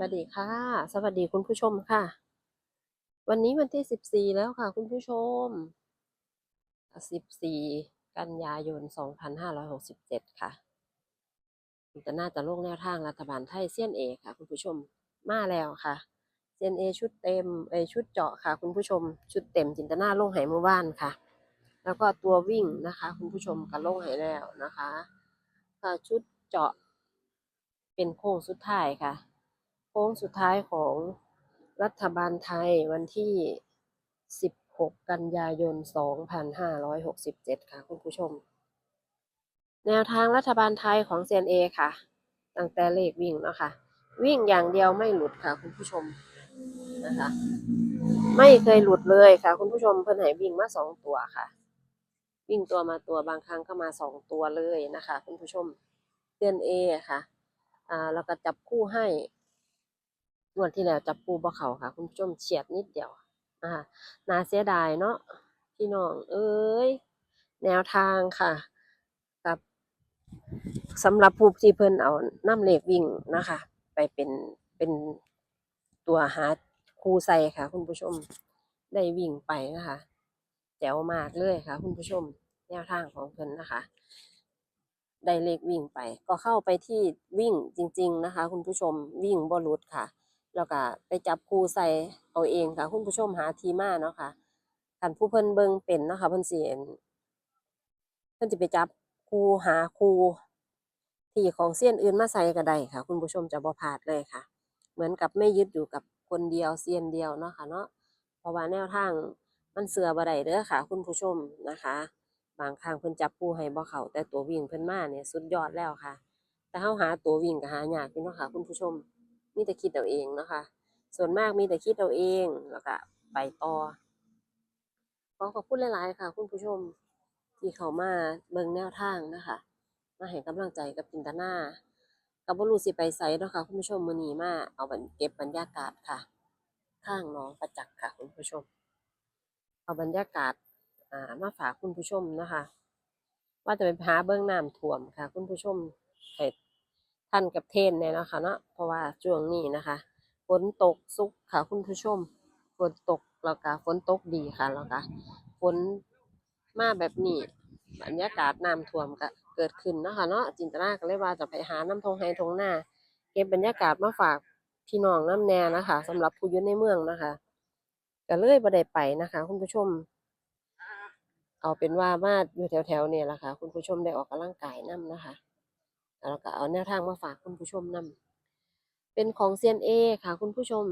วัสดีค่ะ สวัสดีคุณผู้ชมค่ะ วันนี้วันที่สิบสี่แล้วค่ะ คุณผู้ชมสิบสี่กันยายนสองพันห้าร้อยหกสิบเจ็ดค่ะจะน่าจะลงแนวทางรัฐบาลไทยเซียนเอค่ะ คุณผู้ชมมาแล้วค่ะเซียนเอชุดเต็มเอชุดเจาะค่ะ คุณผู้ชม ชุดเต็มจินตนาลงไหเมื่อวานค่ะ แล้วก็ตัววิ่งนะคะ คุณผู้ชมก็ลงไหแล้วนะคะ ค่ะชุดเจาะ เป็นโค้งสุดท้ายค่ะ ค้งสุดท้ายของรัฐบาลไทยวันที่ 16 กันยายน 2567 ค่ะ คุณผู้ชม แนวทางรัฐบาลไทยของ CNA ค่ะ ตั้งแต่เลขวิ่งเนาะค่ะ วิ่งอย่างเดียวไม่หลุดค่ะ คุณผู้ชมนะคะ ไม่เคยหลุดเลยค่ะ คุณผู้ชมเพิ่นให้วิ่งมาสองตัวค่ะ วิ่งตัวมาตัวบางครั้งก็มาสองตัวเลยนะคะ คุณผู้ชม CNA ค่ะ อ่าแล้วก็จับคู่ให้ งวดที่แล้วจับคู่บ่เขาค่ะ คุณผู้ชมเฉียดนิดเดียวนะคะนาเสียดายเนาะพี่น้องเอ้ยแนวทางค่ะกับสำหรับผู้ที่เพิ่นเอาน้ำเหล็กวิ่งนะคะ ไปเป็นเป็นตัวหาคูใส่ค่ะ คุณผู้ชมได้วิ่งไปนะคะแจ๋วมากเลยค่ะ คุณผู้ชมแนวทางของเพิ่นนะคะได้เลขวิ่งไป ก็เข้าไปที่วิ่งจริง ๆนะคะ คุณผู้ชมวิ่งบ่หลุดค่ะ แล้วก็ไปจับคู่ใส่เอาเองค่ะคุณผู้ชมหาทีมาเนาะค่ะคันผู้เพิ่นเบิ่งเป็นเนาะค่ะเพิ่นสิเห็นเพิ่นสิไปจับคู่หาคู่ที่ของเซียนอื่นมาใส่ก็ได้ค่ะ คุณผู้ชมจะบ่พลาดเลยค่ะ เหมือนกับไม่ยึดอยู่กับคนเดียวเซียนเดียวเนาะค่ะเนาะเพราะว่าแนวทางมันเสือบ่ได้เด้อค่ะ คุณผู้ชมนะคะ บางครั้งเพิ่นจับคู่ให้บ่เข้าแต่ตัววิ่งเพิ่นมาเนี่ยสุดยอดแล้วค่ะ แต่เฮาหาตัววิ่งก็หายากอยู่เนาะค่ะ คุณผู้ชม มีแต่คิดเอาเองนะคะ ส่วนมากมีแต่คิดเอาเองแล้วก็ไปต่อขอขอบคุณหลาย ๆ ค่ะ คุณผู้ชมที่เข้ามาเบิ่งแนวทางนะคะ มาให้กำลังใจกับจินตนาก็บ่รู้สิไปไสเนะคะคุณผู้ชมมือนีมาเอาบันเก็บบรรยากาศค่ะ ข้างน้องประจักษ์ค่ะ คุณผู้ชม เอาบรรยากาศอ่ามาฝากคุณผู้ชมนะคะ ว่าจะไปหาเบื้องน้ำท่วมค่ะ คุณผู้ชมให้ ท่านกับเทนเนี่ยนะคะเนาะเพราะว่าช่วงนี้นะคะฝนตกซุกค่ะคุณผู้ชมฝนตกแล้วก็ฝนตกดีค่ะแล้วก็ฝนมาแบบนี้บรรยากาศน้ำท่วมก็เกิดขึ้นนะคะเนาะจินตนาก็เลยว่าจะไปหาน้ำทงไฮทงหน้า เก็บบรรยากาศมาฝากพี่น้องน้ำแน่นะคะสำหรับผู้อยู่ในเมืองนะคะก็เลยบ่ได้ไปนะคะ คุณผู้ชม เอาเป็นว่ามาอยู่แถวๆเนี่ยแหละค่ะ คุณผู้ชมได้ออกกำลังกายนํนะคะ แล้วก็เอาแนวทางมาฝากคุณผู้ชมนํเป็นของ CNA ค่ะ คุณผู้ชม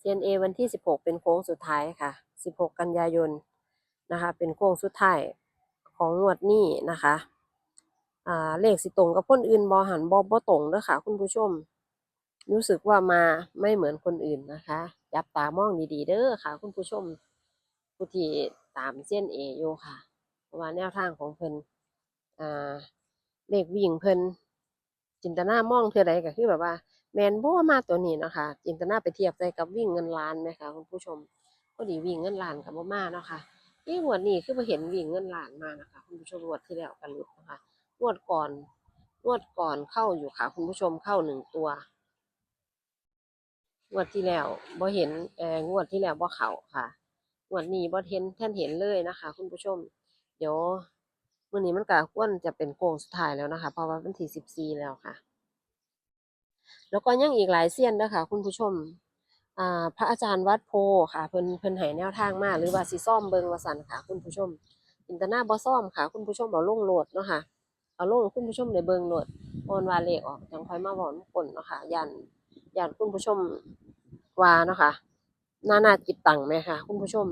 CNA วันที่16เป็นโค้งสุดท้ายค่ะ16กันยายนนะคะ เป็นโค้งสุดท้ายของงวดนี้นะคะอ่าเลขสิตรงกับคนอื่นบ่หันบ่บ่ตรงเด้อค่ะคุณผู้ชม รู้สึกว่ามาไม่เหมือนคนอื่นนะคะจับตามองดีๆเด้อค่ะ คุณผู้ชมผู้ที่ตามเส้นเออยู่ค่ะเพราะว่าแนวทางของเพิ่นอ่า เลขวิ่งเพิ่นจินตนามองเทื่อใดก็คือแบบว่า แมนบ่มาตัวนี้เนาะค่ะจินตนาไปเทียบใส่กับวิ่งเงินล้านไหมคะคุณผู้ชมพอดีวิ่งเงินล้านก็บ่มาเนาะค่ะนี่งวดนี้คือบ่เห็นวิ่งเงินล้านมานะคะคุณผู้ชมงวดที่แล้วก็หลุดนะคะงวดก่อนงวดก่อนเข้าอยู่ค่ะ คุณผู้ชมเข้าหนึ่งตัวงวดที่แล้วบ่เห็นเอ่องวดที่แล้วบ่เข้าค่ะงวดนี้บ่เห็นท่านเห็นเลยนะคะ คุณผู้ชม เดี๋ยว มื้อนี้มันก็ควรจะเป็นโค้งสุดท้ายแล้วนะคะ เพราะว่าวันที่สิบสี่แล้วค่ะ แล้วก็ยังอีกหลายเซียนด้อค่ะคุณผู้ชมอ่าพระอาจารย์วัดโพค่ะ เพิ่นเพิ่นให้แนวทางมากหรือว่าสิซ่อมเบิงว่าซั่นค่ะ คุณผู้ชมอินตนาบ่ซ่อมค่ะ คุณผู้ชมเอาลงโหลดเนาะค่ะเอาลงคุณผู้ชมได้เบิงโหลดโอนวาเลขออกจังคอยมาเว้านกลเนาะค่ะย่านย่านคุณผู้ชมว่าเนาะค่ะนานาจิตตังแหมค่ะ คุณผู้ชม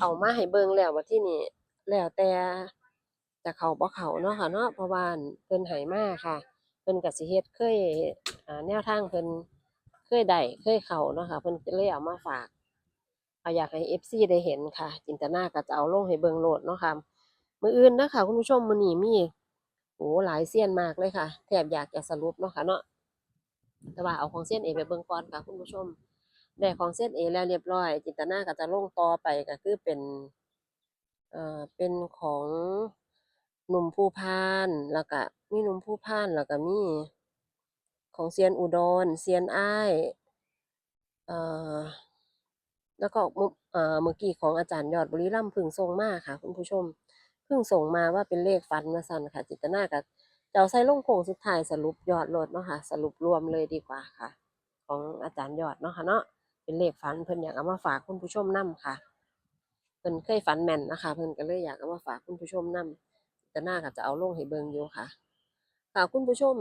เอามาให้เบิงแล้วบัดทีนี้แล้วแต่ จะเขาบ่เขาเนาะค่ะเนาะเพราะว่าอั่นเพิ่นให้มากค่ะ เพิ่นก็สิเฮ็ดเคยแนวทางเพิ่นเคยได้เคยเขาเนาะค่ะ เพิ่นก็เลยเอามาฝากเอาอยากให้ FC ได้เห็นค่ะ จินตนาก็จะเอาลงให้เบิงโหลดเนาะค่ะมืออื่นเด้อค่ะคุณผู้ชมมื้อนี้มีโอ้หลายเซียนมากเลยค่ะ แทบอยากจะสรุปเนาะค่ะเนาะแต่ว่าเอาของเซียนเอไปเบิงก่อนค่ะคุณผู้ชมได้ของเส้นเอแล้วเรียบร้อย จินตนาก็จะลงต่อไปก็คือเป็นเอ่อเป็นของ หนุ่มภูพานแล้วก็มีหนุ่มภูพานแล้วก็มี ของเซียนอุดรเซียนอ้ายเอ่อแล้วก็เมื่อเอ่อเมื่อกี้ของอาจารย์ยอดบรีรัมย์พึ่งส่งมาค่ะ คุณผู้ชมพึ่งส่งมาว่าเป็นเลขฝันมาสั่นค่ะ จิตนากับจะเอาใส่ลงโคงสุดท้ายสรุปยอดโลดเนาะค่ะ สรุปรวมเลยดีกว่าค่ะ ของอาจารย์ยอดเนาะค่ะเนาะเป็นเลขฝันเพิ่นอยากเอามาฝากคุณผู้ชมนํค่ะเพิ่นเคยฝันแม่นนะคะ เพิ่นก็เลยอยากเอามาฝากคุณผู้ชมนํ จิตนาก็จะเอาลงให้เบิ่งอยู่ค่ะ ค่ะคุณผู้ชม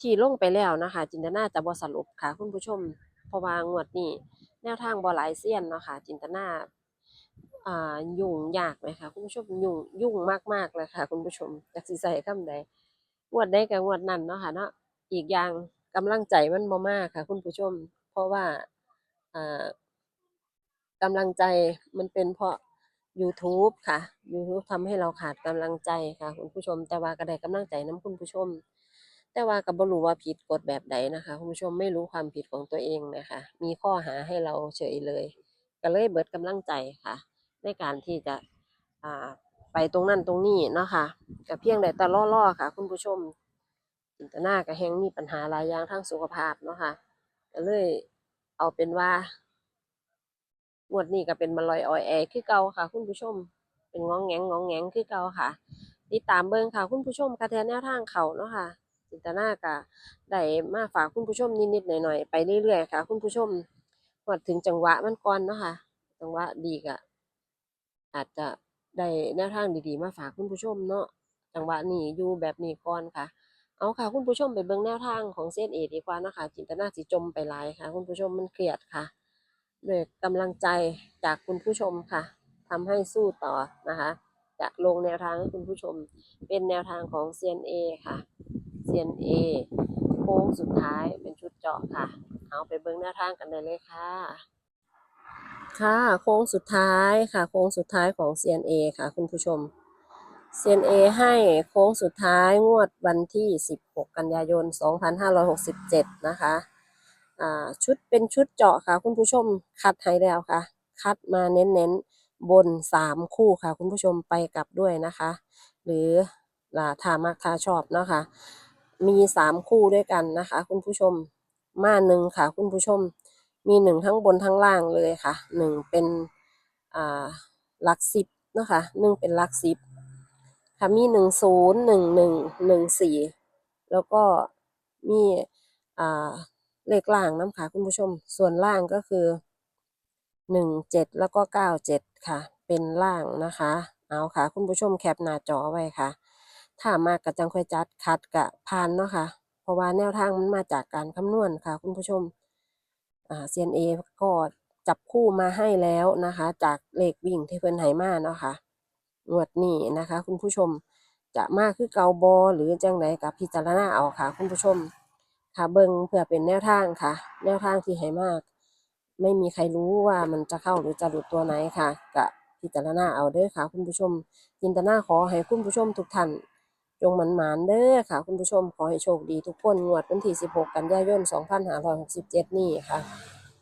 ที่ลงไปแล้วนะคะ จินตนาจะบ่สรุปค่ะ คุณผู้ชมเพราะว่างวดนี้แนวทางบ่หลายเซียนเนาะค่ะ จินตนายุ่งยากไหมคะคุณผู้ชมยุ่งยุ่งมากๆเลยค่ะ คุณผู้ชมจักสิใส่คำใดงวดใดก็งวดนั้นเนาะค่ะเนาะอีกอย่างกำลังใจมันบ่มาค่ะ คุณผู้ชม เพราะว่าอ่ากำลังใจมันเป็นเพราะ YouTube ค่ะ YouTube ทำให้เราขาดกำลังใจค่ะ คุณผู้ชม แต่ว่าก็ได้กำลังใจน้ำคุณผู้ชม แต่ว่าก็บ่รู้ว่าผิดกฎแบบใดนะคะ คุณผู้ชมไม่รู้ความผิดของตัวเองนะคะ มีข้อหาให้เราเฉยเลย ก็เลยเบิดกำลังใจค่ะ ในการที่จะไปตรงนั้นตรงนี้เนาะค่ะก็เพียงแต่ตะล่อๆค่ะ คุณผู้ชมจินตนาก็แฮงมีปัญหาหลายอย่างทางสุขภาพเนาะค่ะก็เลยเอาเป็นว่า งวดนี้ก็เป็นมาลอยออยแอคือเก่าค่ะ คุณผู้ชม เป็นง้องแงงง้องแงงคือเก่าค่ะติดตามเบิ่งค่ะ คุณผู้ชมค่ะแทนแนวทางเขาเนาะค่ะจินตนาก็ได้มาฝากคุณผู้ชมนิดๆหน่อยๆไปเรื่อยๆค่ะ คุณผู้ชมฮอดถึงจังหวะมันก่อนเนาะค่ะจังหวะดีก็อาจจะได้แนวทางดีๆ มาฝากคุณผู้ชมเนาะจังหวะนี้อยู่แบบนี้ก่อนค่ะ เอาค่ะ คุณผู้ชมไปเบิ่งแนวทางของเซียนเอดีกว่านะคะจินตนาสิจมไปหลายค่ะ คุณผู้ชมมันเครียดค่ะ ด้วยกำลังใจจากคุณผู้ชมค่ะทำให้สู้ต่อนะคะจะลงแนวทางให้คุณผู้ชม เป็นแนวทางของ CNA ค่ะ CNA โค้งสุดท้ายเป็นชุดเจาะค่ะ เอาไปเบิ่งแนวทางกันเลยค่ะ ค่ะโค้งสุดท้ายค่ะ โค้งสุดท้ายของ CNA ค่ะ คุณผู้ชม CNA ให้โค้งสุดท้ายงวดวันที่ 16 กันยายน 2567 นะคะ ชุดเป็นชุดเจาะค่ะ คุณผู้ชมคัดให้แล้วค่ะ คัดมาเน้นๆบนสามคู่ค่ะ คุณผู้ชมไปกลับด้วยนะคะ หรือลาถ้ามักถ้าชอบเนาะค่ะมีสามคู่ด้วยกันนะคะ คุณผู้ชมมาหนึ่งค่ะ คุณผู้ชม มีหนึ่งทั้งบนทั้งล่างเลยค่ะหนึ่งเป็นหลักสิบเนาะค่ะหนึ่งเป็นหลักสิบค่ะมีหนึ่งศูนย์หนึ่งหนึ่งหนึ่งสี่แล้วก็มีอ่า เลขล่างน้ำค่ะคุณผู้ชม ส่วนล่างก็คือหนึ่งเจ็ดแล้วก็เก้าเจ็ดค่ะ เป็นล่างนะคะ เอาค่ะ คุณผู้ชมแคปหน้าจอไว้ค่ะ ถ้ามากกะจังค่อยจัดคัดกะพานเนาะค่ะ เพราะว่าแนวทางมันมาจากการคำนวณค่ะ คุณผู้ชมอ่า CNA ก็จับคู่มาให้แล้วนะคะ จากเลขวิ่งที่เพิ่นให้มาเนาะค่ะงวดนี้นะคะ คุณผู้ชมจะมากคือเกาบอหรือจังไดกับพิจารณาเอาค่ะ คุณผู้ชม ค่ะเบิงเพื่อเป็นแนวทางค่ะ แนวทางที่ให้มาก ไม่มีใครรู้ว่ามันจะเข้าหรือจะหลุดตัวไหนค่ะกะพิจารณาเอาเด้อค่ะ คุณผู้ชมจินตนาขอให้คุณผู้ชมทุกท่านจงหมันหมานเด้อค่ะ คุณผู้ชมขอให้โชคดีทุกคนงวดวันที่ 16 กันยายน 2567 นี้ค่ะ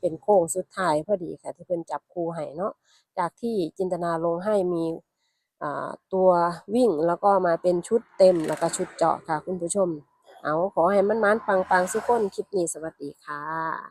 เป็นโค้งสุดท้ายพอดีค่ะ ที่เพิ่นจับคู่ให้เนาะจากที่จินตนาลงให้มีตัววิ่งแล้วก็มาเป็นชุดเต็มแล้วก็ชุดเจาะค่ะ คุณผู้ชม เอาขอให้มันมันปังปังสุกคนคลิปนี้สวัสดีค่ะ